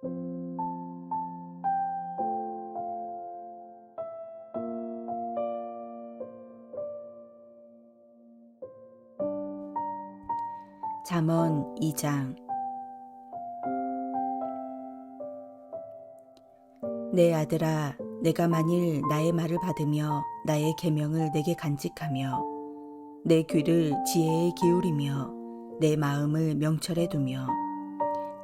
잠언 2장. 내 아들아 내가 만일 나의 말을 받으며 나의 계명을 내게 간직하며 내 귀를 지혜에 기울이며 내 마음을 명철에 두며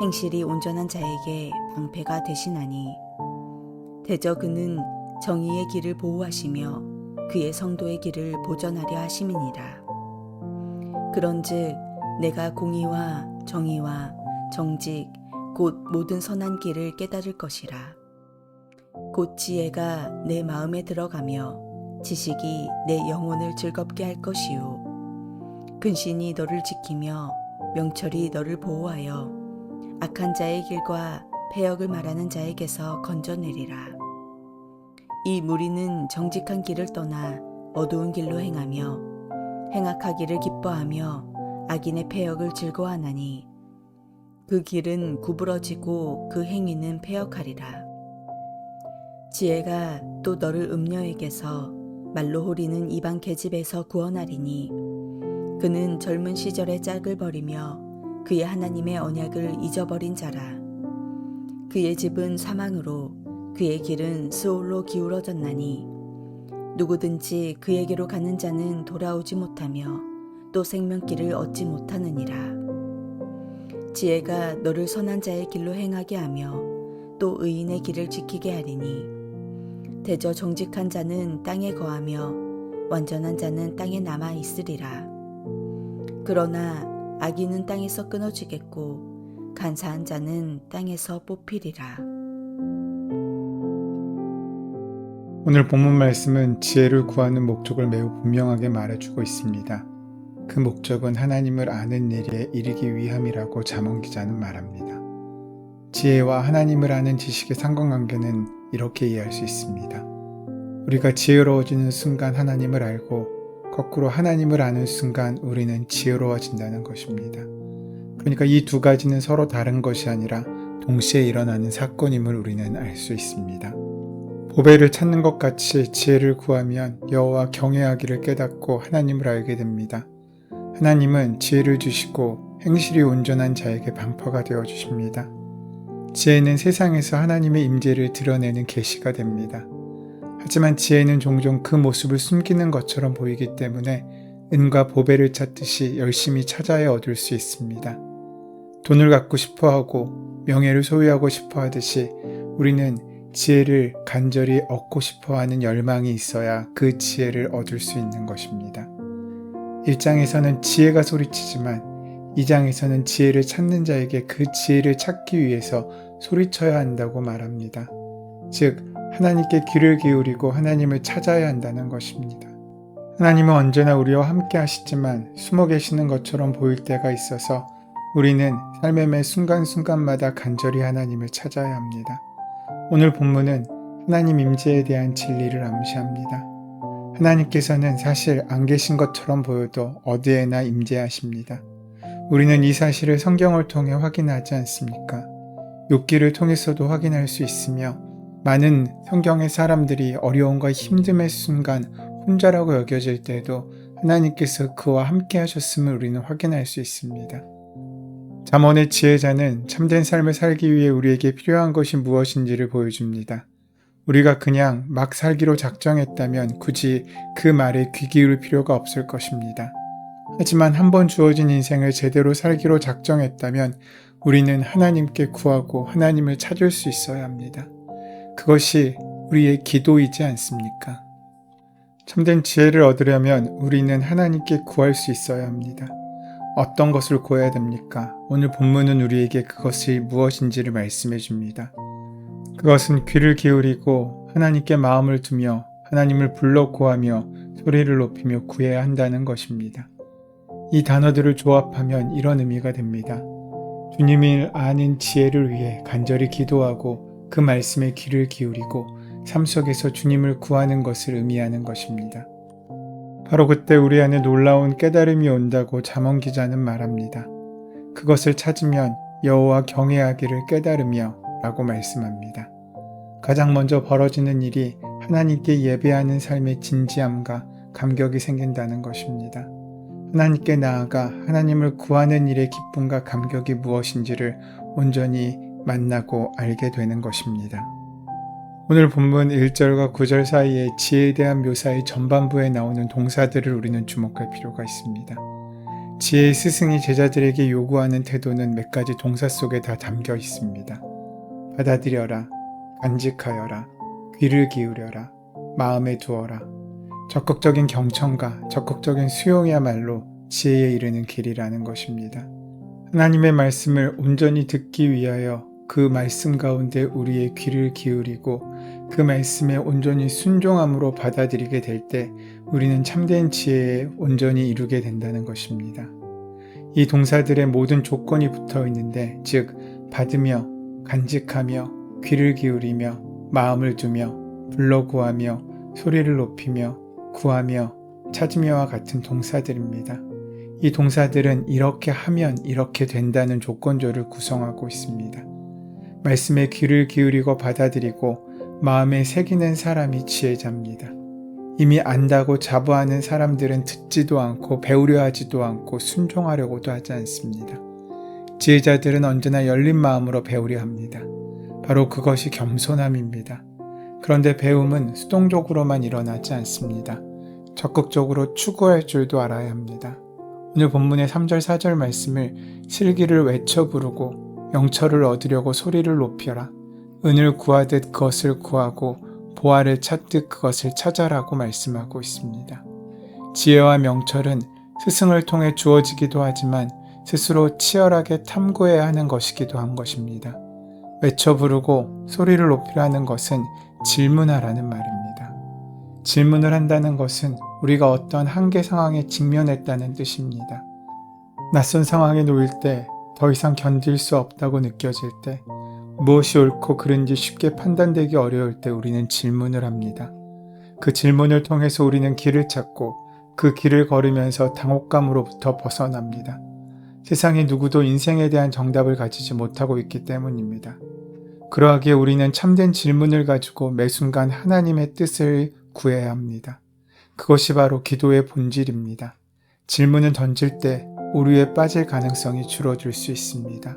행실이 온전한 자에게 방패가 되시나니. 대저 그는 정의의 길을 보호하시며 그의 성도의 길을 보전하려 하심이니라. 그런즉 내가 공의와 정의와 정직 곧 모든 선한 길을 깨달을 것이라. 곧 지혜가 내 마음에 들어가며 지식이 내 영혼을 즐겁게 할 것이요. 근신이 너를 지키며 명철이 너를 보호하여 악한 자의 길과 폐역을 말하는 자에게서 건져내리라 이 무리는 정직한 길을 떠나 어두운 길로 행하며 행악하기를 기뻐하며 악인의 폐역을 즐거워하나니 그 길은 구부러지고 그 행위는 폐역하리라. 지혜가 또 너를 음녀에게서 말로 호리는 이방 계집에서 구원하리니 그는 젊은 시절의 짝을 버리며 그의 하나님의 언약을 잊어버린 자라. 그의 집은 사망으로 그의 길은 스올로 기울어졌나니 누구든지 그에게로 가는 자는 돌아오지 못하며 또 생명길을 얻지 못하느니라. 지혜가 너를 선한 자의 길로 행하게 하며 또 의인의 길을 지키게 하리니 대저 정직한 자는 땅에 거하며 완전한 자는 땅에 남아 있으리라. 그러나 악인은 땅에서 끊어지겠고 간사한 자는 땅에서 뽑히리라. 오늘 본문 말씀은 지혜를 구하는 목적을 매우 분명하게 말해주고 있습니다. 그 목적은 하나님을 아는 일에 이르기 위함이라고 자몽 기자는 말합니다. 지혜와 하나님을 아는 지식의 상관관계는 이렇게 이해할 수 있습니다. 우리가 지혜로워지는 순간 하나님을 알고 거꾸로 하나님을 아는 순간 우리는 지혜로워진다는 것입니다. 그러니까 이 두 가지는 서로 다른 것이 아니라 동시에 일어나는 사건임을 우리는 알 수 있습니다. 보배를 찾는 것 같이 지혜를 구하면 여호와 경외하기를 깨닫고 하나님을 알게 됩니다. 하나님은 지혜를 주시고 행실이 온전한 자에게 방파가 되어 주십니다. 지혜는 세상에서 하나님의 임재를 드러내는 계시가 됩니다. 하지만 지혜는 종종 그 모습을 숨기는 것처럼 보이기 때문에 은과 보배를 찾듯이 열심히 찾아야 얻을 수 있습니다. 돈을 갖고 싶어 하고 명예를 소유하고 싶어 하듯이 우리는 지혜를 간절히 얻고 싶어 하는 열망이 있어야 그 지혜를 얻을 수 있는 것입니다. 1장에서는 지혜가 소리치지만 2장에서는 지혜를 찾는 자에게 그 지혜를 찾기 위해서 소리쳐야 한다고 말합니다. 즉, 하나님께 귀를 기울이고 하나님을 찾아야 한다는 것입니다. 하나님은 언제나 우리와 함께 하시지만 숨어 계시는 것처럼 보일 때가 있어서 우리는 삶의 매 순간순간마다 간절히 하나님을 찾아야 합니다. 오늘 본문은 하나님 임재에 대한 진리를 암시합니다. 하나님께서는 사실 안 계신 것처럼 보여도 어디에나 임재하십니다. 우리는 이 사실을 성경을 통해 확인하지 않습니까? 욥기를 통해서도 확인할 수 있으며 많은 성경의 사람들이 어려움과 힘듦의 순간 혼자라고 여겨질 때에도 하나님께서 그와 함께 하셨음을 우리는 확인할 수 있습니다. 잠언의 지혜자는 참된 삶을 살기 위해 우리에게 필요한 것이 무엇인지를 보여줍니다. 우리가 그냥 막 살기로 작정했다면 굳이 그 말에 귀 기울일 필요가 없을 것입니다. 하지만 한번 주어진 인생을 제대로 살기로 작정했다면 우리는 하나님께 구하고 하나님을 찾을 수 있어야 합니다. 그것이 우리의 기도이지 않습니까? 참된 지혜를 얻으려면 우리는 하나님께 구할 수 있어야 합니다. 어떤 것을 구해야 됩니까? 오늘 본문은 우리에게 그것이 무엇인지를 말씀해 줍니다. 그것은 귀를 기울이고 하나님께 마음을 두며 하나님을 불러 구하며 소리를 높이며 구해야 한다는 것입니다. 이 단어들을 조합하면 이런 의미가 됩니다. 주님을 아는 지혜를 위해 간절히 기도하고 그 말씀에 귀를 기울이고 삶 속에서 주님을 구하는 것을 의미하는 것입니다. 바로 그때 우리 안에 놀라운 깨달음이 온다고 잠언 기자는 말합니다. 그것을 찾으면 여호와 경외하기를 깨달으며 라고 말씀합니다. 가장 먼저 벌어지는 일이 하나님께 예배하는 삶의 진지함과 감격이 생긴다는 것입니다. 하나님께 나아가 하나님을 구하는 일의 기쁨과 감격이 무엇인지를 온전히 만나고 알게 되는 것입니다. 오늘 본문 1절과 9절 사이에 지혜에 대한 묘사의 전반부에 나오는 동사들을 우리는 주목할 필요가 있습니다. 지혜의 스승이 제자들에게 요구하는 태도는 몇 가지 동사 속에 다 담겨 있습니다. 받아들여라, 간직하여라, 귀를 기울여라, 마음에 두어라. 적극적인 경청과 적극적인 수용이야말로 지혜에 이르는 길이라는 것입니다. 하나님의 말씀을 온전히 듣기 위하여 그 말씀 가운데 우리의 귀를 기울이고 그 말씀에 온전히 순종함으로 받아들이게 될 때 우리는 참된 지혜에 온전히 이루게 된다는 것입니다. 이 동사들의 모든 조건이 붙어 있는데, 즉, 받으며, 간직하며, 귀를 기울이며, 마음을 두며, 불러 구하며, 소리를 높이며, 구하며, 찾으며와 같은 동사들입니다. 이 동사들은 이렇게 하면 이렇게 된다는 조건조를 구성하고 있습니다. 말씀에 귀를 기울이고 받아들이고 마음에 새기는 사람이 지혜자입니다. 이미 안다고 자부하는 사람들은 듣지도 않고 배우려 하지도 않고 순종하려고도 하지 않습니다. 지혜자들은 언제나 열린 마음으로 배우려 합니다. 바로 그것이 겸손함입니다. 그런데 배움은 수동적으로만 일어나지 않습니다. 적극적으로 추구할 줄도 알아야 합니다. 오늘 본문의 3절 4절 말씀을 슬기를 외쳐 부르고 영철을 얻으려고 소리를 높여라. 은을 구하듯 그것을 구하고 보화를 찾듯 그것을 찾아라고 말씀하고 있습니다. 지혜와 명철은 스승을 통해 주어지기도 하지만 스스로 치열하게 탐구해야 하는 것이기도 한 것입니다. 외쳐 부르고 소리를 높이라는 것은 질문하라는 말입니다. 질문을 한다는 것은 우리가 어떤 한계 상황에 직면했다는 뜻입니다. 낯선 상황에 놓일 때 더 이상 견딜 수 없다고 느껴질 때 무엇이 옳고 그른지 쉽게 판단되기 어려울 때 우리는 질문을 합니다. 그 질문을 통해서 우리는 길을 찾고 그 길을 걸으면서 당혹감으로부터 벗어납니다. 세상에 누구도 인생에 대한 정답을 가지지 못하고 있기 때문입니다. 그러하기에 우리는 참된 질문을 가지고 매 순간 하나님의 뜻을 구해야 합니다. 그것이 바로 기도의 본질입니다. 질문을 던질 때 오류에 빠질 가능성이 줄어들 수 있습니다.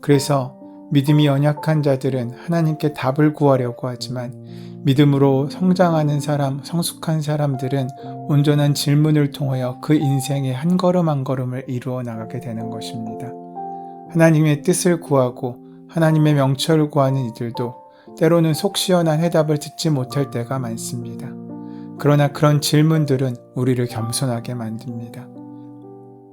그래서 믿음이 연약한 자들은 하나님께 답을 구하려고 하지만 믿음으로 성장하는 사람, 성숙한 사람들은 온전한 질문을 통하여 그 인생의 한 걸음 한 걸음을 이루어 나가게 되는 것입니다. 하나님의 뜻을 구하고 하나님의 명철을 구하는 이들도 때로는 속 시원한 해답을 듣지 못할 때가 많습니다. 그러나 그런 질문들은 우리를 겸손하게 만듭니다.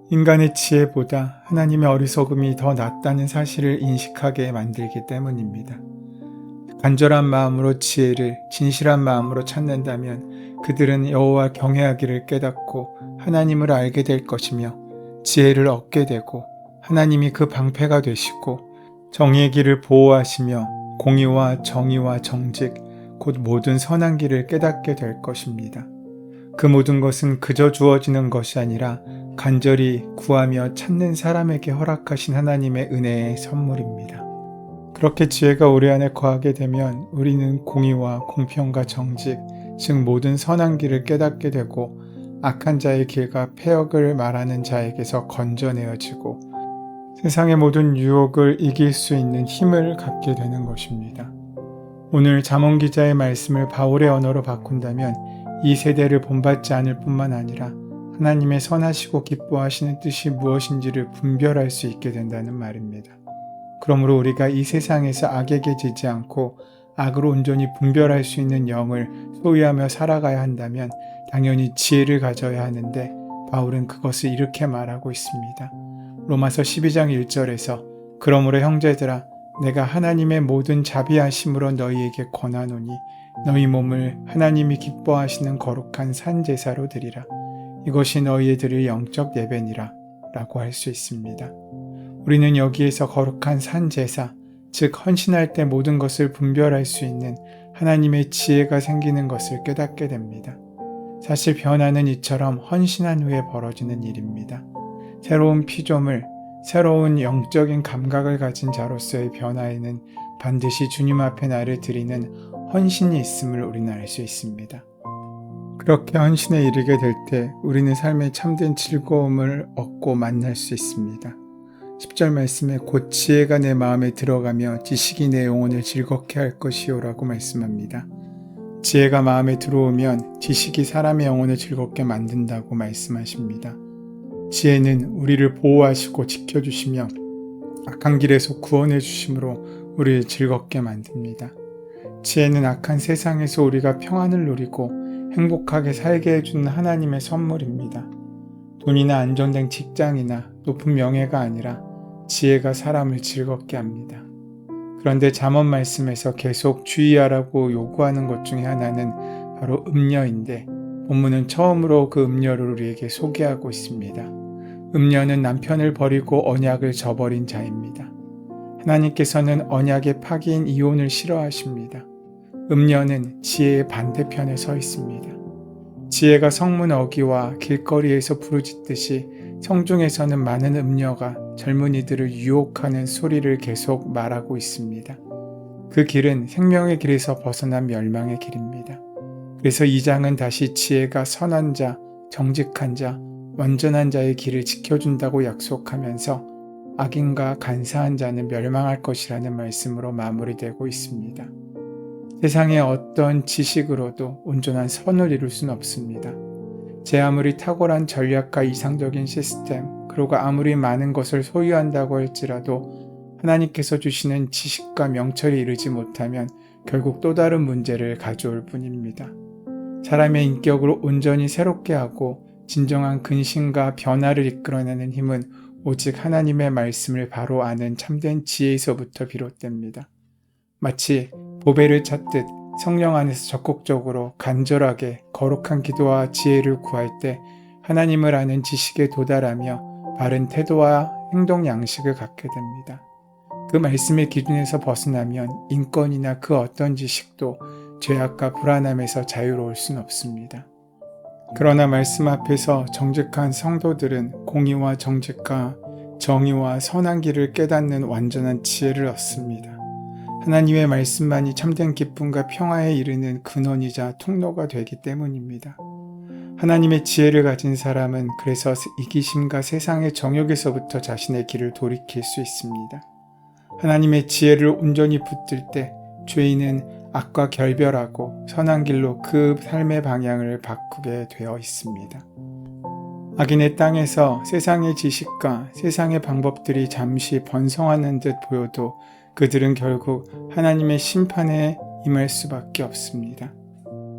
인간의 지혜보다 하나님의 어리석음이 더 낫다는 사실을 인식하게 만들기 때문입니다. 간절한 마음으로 지혜를 진실한 마음으로 찾는다면 그들은 여호와 경외하기를 깨닫고 하나님을 알게 될 것이며 지혜를 얻게 되고 하나님이 그 방패가 되시고 정의의 길을 보호하시며 공의와 정의와 정직 곧 모든 선한 길을 깨닫게 될 것입니다. 그 모든 것은 그저 주어지는 것이 아니라 간절히 구하며 찾는 사람에게 허락하신 하나님의 은혜의 선물입니다. 그렇게 지혜가 우리 안에 거하게 되면 우리는 공의와 공평과 정직, 즉 모든 선한 길을 깨닫게 되고 악한 자의 길과 폐역을 말하는 자에게서 건져내어지고 세상의 모든 유혹을 이길 수 있는 힘을 갖게 되는 것입니다. 오늘 잠언 기자의 말씀을 바울의 언어로 바꾼다면 이 세대를 본받지 않을 뿐만 아니라 하나님의 선하시고 기뻐하시는 뜻이 무엇인지를 분별할 수 있게 된다는 말입니다. 그러므로 우리가 이 세상에서 악에게 지지 않고 악으로 온전히 분별할 수 있는 영을 소유하며 살아가야 한다면 당연히 지혜를 가져야 하는데 바울은 그것을 이렇게 말하고 있습니다. 로마서 12장 1절에서 그러므로 형제들아 내가 하나님의 모든 자비하심으로 너희에게 권하노니 너희 몸을 하나님이 기뻐하시는 거룩한 산 제사로 드리라. 이것이 너희의 드릴 영적 예배니라 라고 할 수 있습니다. 우리는 여기에서 거룩한 산 제사, 즉 헌신할 때 모든 것을 분별할 수 있는 하나님의 지혜가 생기는 것을 깨닫게 됩니다. 사실 변화는 이처럼 헌신한 후에 벌어지는 일입니다. 새로운 피조물, 새로운 영적인 감각을 가진 자로서의 변화에는 반드시 주님 앞에 나를 드리는 헌신이 있음을 우리는 알 수 있습니다. 그렇게 헌신에 이르게 될 때 우리는 삶의 참된 즐거움을 얻고 만날 수 있습니다. 10절 말씀에 곧 지혜가 내 마음에 들어가며 지식이 내 영혼을 즐겁게 할 것이요라고 말씀합니다. 지혜가 마음에 들어오면 지식이 사람의 영혼을 즐겁게 만든다고 말씀하십니다. 지혜는 우리를 보호하시고 지켜주시며 악한 길에서 구원해 주심으로 우리를 즐겁게 만듭니다. 지혜는 악한 세상에서 우리가 평안을 누리고 행복하게 살게 해주는 하나님의 선물입니다. 돈이나 안정된 직장이나 높은 명예가 아니라 지혜가 사람을 즐겁게 합니다. 그런데 잠언 말씀에서 계속 주의하라고 요구하는 것 중에 하나는 바로 음녀인데 본문은 처음으로 그 음녀를 우리에게 소개하고 있습니다. 음녀는 남편을 버리고 언약을 저버린 자입니다. 하나님께서는 언약의 파기인 이혼을 싫어하십니다. 음녀는 지혜의 반대편에 서 있습니다. 지혜가 성문 어기와 길거리에서 부르짖듯이 성중에서는 많은 음녀가 젊은이들을 유혹하는 소리를 계속 말하고 있습니다. 그 길은 생명의 길에서 벗어난 멸망의 길입니다. 그래서 이 장은 다시 지혜가 선한 자, 정직한 자, 완전한 자의 길을 지켜준다고 약속하면서 악인과 간사한 자는 멸망할 것이라는 말씀으로 마무리되고 있습니다. 세상의 어떤 지식으로도 온전한 선을 이룰 수는 없습니다. 제 아무리 탁월한 전략과 이상적인 시스템, 그리고 아무리 많은 것을 소유한다고 할지라도 하나님께서 주시는 지식과 명철이 이르지 못하면 결국 또 다른 문제를 가져올 뿐입니다. 사람의 인격을 온전히 새롭게 하고 진정한 근신과 변화를 이끌어내는 힘은 오직 하나님의 말씀을 바로 아는 참된 지혜에서부터 비롯됩니다. 마치 보배를 찾듯 성령 안에서 적극적으로 간절하게 거룩한 기도와 지혜를 구할 때 하나님을 아는 지식에 도달하며 바른 태도와 행동 양식을 갖게 됩니다. 그 말씀의 기준에서 벗어나면 인권이나 그 어떤 지식도 죄악과 불안함에서 자유로울 순 없습니다. 그러나 말씀 앞에서 정직한 성도들은 공의와 정직과 정의와 선한 길을 깨닫는 완전한 지혜를 얻습니다. 하나님의 말씀만이 참된 기쁨과 평화에 이르는 근원이자 통로가 되기 때문입니다. 하나님의 지혜를 가진 사람은 그래서 이기심과 세상의 정욕에서부터 자신의 길을 돌이킬 수 있습니다. 하나님의 지혜를 온전히 붙들 때 죄인은 악과 결별하고 선한 길로 그 삶의 방향을 바꾸게 되어 있습니다. 악인의 땅에서 세상의 지식과 세상의 방법들이 잠시 번성하는 듯 보여도 그들은 결국 하나님의 심판에 임할 수밖에 없습니다.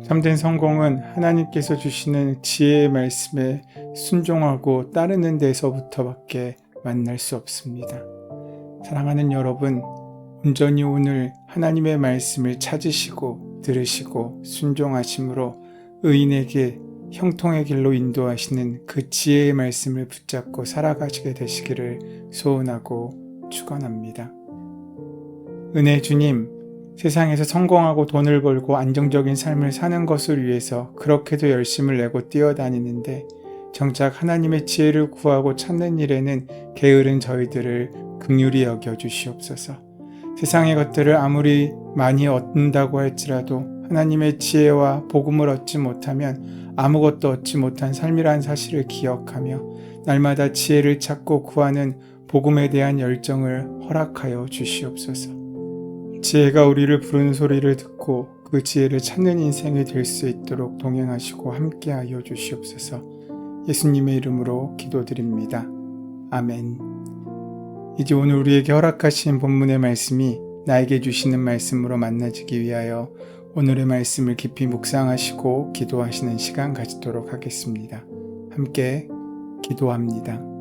참된 성공은 하나님께서 주시는 지혜의 말씀에 순종하고 따르는 데서부터밖에 만날 수 없습니다. 사랑하는 여러분, 온전히 오늘 하나님의 말씀을 찾으시고 들으시고 순종하심으로 의인에게 형통의 길로 인도하시는 그 지혜의 말씀을 붙잡고 살아가시게 되시기를 소원하고 축원합니다. 은혜 주님, 세상에서 성공하고 돈을 벌고 안정적인 삶을 사는 것을 위해서 그렇게도 열심을 내고 뛰어다니는데 정작 하나님의 지혜를 구하고 찾는 일에는 게으른 저희들을 긍휼히 여겨 주시옵소서. 세상의 것들을 아무리 많이 얻는다고 할지라도 하나님의 지혜와 복음을 얻지 못하면 아무것도 얻지 못한 삶이라는 사실을 기억하며 날마다 지혜를 찾고 구하는 복음에 대한 열정을 허락하여 주시옵소서. 지혜가 우리를 부르는 소리를 듣고 그 지혜를 찾는 인생이 될 수 있도록 동행하시고 함께하여 주시옵소서. 예수님의 이름으로 기도드립니다. 아멘. 이제 오늘 우리에게 허락하신 본문의 말씀이 나에게 주시는 말씀으로 만나지기 위하여 오늘의 말씀을 깊이 묵상하시고 기도하시는 시간 가지도록 하겠습니다. 함께 기도합니다.